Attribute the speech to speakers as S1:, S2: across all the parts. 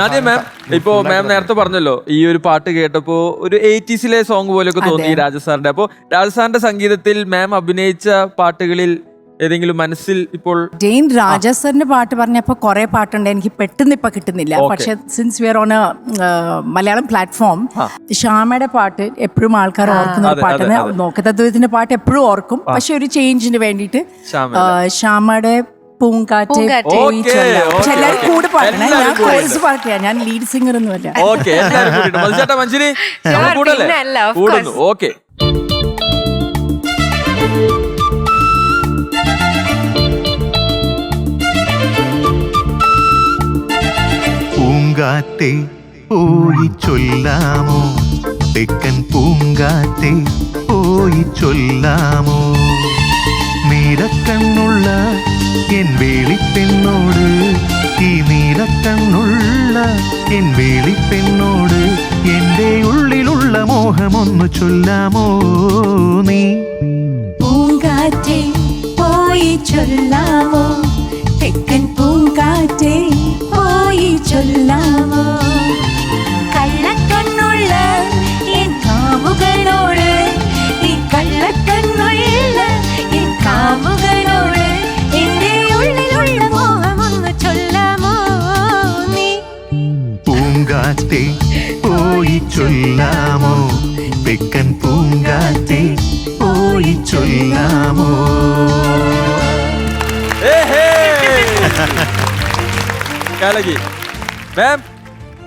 S1: നാദ്യ മാം ഇപ്പൊ മാം നേരത്തെ പറഞ്ഞല്ലോ ഈ ഒരു പാട്ട് കേട്ടപ്പോ ഒരു എയ്റ്റീസിലെ സോങ് പോലെയൊക്കെ തോന്നി രാജസാറിന്റെ അപ്പോ രാജസാറിന്റെ സംഗീതത്തിൽ മാം അഭിനയിച്ച പാട്ടുകളിൽ ഏതെങ്കിലും മനസ്സിൽ ഇപ്പോൾ
S2: ജെയിൻ രാജാസറിന്റെ പാട്ട് പറഞ്ഞപ്പോ കുറെ പാട്ടുണ്ട് എനിക്ക് പെട്ടെന്ന് ഇപ്പൊ കിട്ടുന്നില്ല. പക്ഷെ since we're on Malayalam platform ഷാമയുടെ പാട്ട് എപ്പോഴും ആൾക്കാർ ഓർക്കുന്ന ഒരു പാട്ടാണ്. നോക്കത്തത്വത്തിന്റെ പാട്ട് എപ്പോഴും ഓർക്കും. പക്ഷെ ഒരു ചേഞ്ചിന് വേണ്ടിയിട്ട്
S1: ശ്യാമയുടെ.
S2: പൂങ്കാറ്റ്. പക്ഷെ
S1: okay.
S2: കൂടെ പാടണം ഞാൻ. കോഴ്സ് പാട്ടില്ല ഞാൻ ലീഡ് സിംഗർ ഒന്നുമല്ല
S1: ഓക്കെ
S3: പിന്നല്ല, of
S1: കൂടുന്നു. ഓക്കെ.
S4: പൂങ്കാറ്റെ പോയി ചൊല്ലാമോ? തെക്കൻ പൂങ്കാറ്റെ പോയി ചൊല്ലാമോ? നീലക്കണ്ണുള്ള എൻ വേളിപ്പെണ്ണോട് ഈ നീലക്കണ്ണുള്ള എൻ വേളിപ്പെണ്ണോട് എന്റെ ഉള്ളിലുള്ള മോഹമൊന്നു ചൊല്ലാമോ നീ?
S2: പൂങ്കാറ്റേ പോയി ചൊല്ലാമോ? തെക്കൻ പൂങ്കാറ്റേ
S4: പൂങ്കാറ്റെ പോയി ചൊല്ലാമോ? പെക്കൻ പൂങ്കാറ്റേ പോയി ചൊല്ലാമോ?
S1: കാലകി. മാം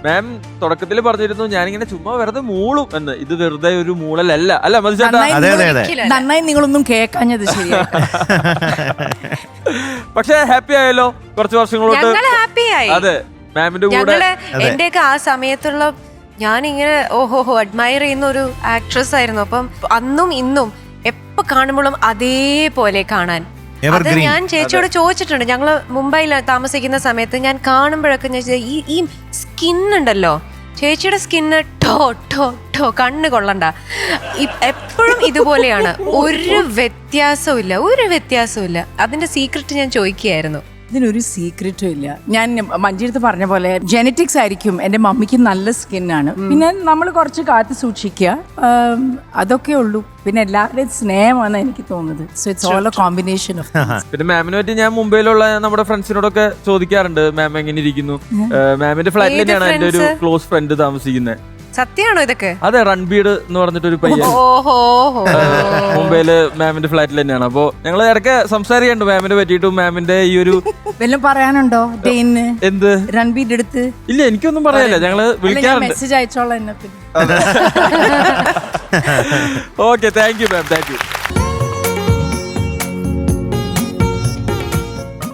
S1: മാം തുടക്കത്തിൽ പറഞ്ഞിരുന്നു ഞാനിങ്ങനെ ചുമ്മാ വെറുതെ മൂളും എന്ന്. ഇത് വെറുതെ ഒരു മൂളലല്ല. അല്ല
S2: നന്നായി
S4: അതെ, അതെ, അതെ.
S2: നിങ്ങൾ- നന്നായി നിങ്ങളൊന്നും കേൾക്കാഞ്ഞത്
S1: പക്ഷേ ഹാപ്പി ആയല്ലോ കുറച്ച് വർഷങ്ങളോട്ട്.
S3: ഞങ്ങൾ ഹാപ്പിയായി
S1: അതെ. മാമിന്റെ കൂടെ
S3: ഞങ്ങൾ എന്റെയൊക്കെ ആ സമയത്തുള്ള ഞാൻ ഇങ്ങനെ ഓഹോഹോ അഡ്മയർ ചെയ്യുന്ന ഒരു ആക്ട്രസ് ആയിരുന്നു. അപ്പം അന്നും ഇന്നും എപ്പോ കാണുമ്പോഴും അതേപോലെ കാണാൻ. അത്
S4: Evergreen.
S3: ഞാൻ ചേച്ചിയോട് ചോദിച്ചിട്ടുണ്ട്. ഞങ്ങൾ മുംബൈയിൽ താമസിക്കുന്ന സമയത്ത് ഞാൻ കാണുമ്പോഴൊക്കെ ഞാൻ ചോദിച്ചത്, ഈ ഈ സ്കിൻ ഉണ്ടല്ലോ. ചേച്ചിയുടെ സ്കിന്ന് ടോ ടോ ടോ കണ്ണ് കൊള്ളണ്ട. എപ്പോഴും ഇതുപോലെയാണ്. ഒരു വ്യത്യാസവും ഇല്ല ഒരു വ്യത്യാസവും ഇല്ല അതിന്റെ സീക്രട്ട് ഞാൻ ചോദിക്കുകയായിരുന്നു.
S2: ഇതിനൊരു സീക്രറ്റും ഇല്ല. ഞാൻ മഞ്ജിരത്ത് പറഞ്ഞ പോലെ ജനറ്റിക്സ് ആയിരിക്കും എന്റെ മമ്മിക്ക് നല്ല സ്കിന്നാണ് പിന്നെ നമ്മൾ കുറച്ച് കാത്തു സൂക്ഷിക്കുക. അതൊക്കെ ഉള്ളൂ. പിന്നെ എല്ലാവരുടെയും സ്നേഹമാണ് എനിക്ക് തോന്നുന്നത്. So it's all a combination of
S1: പിന്നെ മാമിനെ പറ്റി ഞാൻ മുംബൈയിലുള്ള നമ്മുടെ ഫ്രണ്ട്സിനോടൊക്കെ ചോദിക്കാറുണ്ട് മാം എങ്ങനെ ഇരിക്കുന്നു? മാമിന്റെ ഫ്ലാറ്റിൽ തന്നെയാണ് എന്റെ ഒരു ക്ലോസ് ഫ്രണ്ട് താമസിക്കുന്നത്.
S3: സത്യമാണോ ഇതൊക്കെ?
S1: അതെ റൺബീഡ് എന്ന് പറഞ്ഞിട്ട് ഒരു പയ്യൻ.
S3: ഓഹോ
S1: മുംബൈയിൽ മാമിന്റെ ഫ്ലാറ്റിൽ തന്നെയാണ്. അപ്പോ ഞങ്ങൾ ഇടയ്ക്ക് സംസാരിക്കണ്ട് മാമിനെ പറ്റിയിട്ടും മാമിന്റെ ഈ ഒരു
S2: വല്ലതും പറയാനുണ്ടോ ഡെയിന്
S1: എന്ത്?
S2: രൺബീർ എടുത്ത്?
S1: ഇല്ല എനിക്കൊന്നും പറയാനില്ല. ഞങ്ങൾ വിളിക്കാറുണ്ട്.
S2: മെസ്സേജ് അയച്ചോളാം എന്നെ പിന്നെ.
S1: Okay thank you ma'am thank you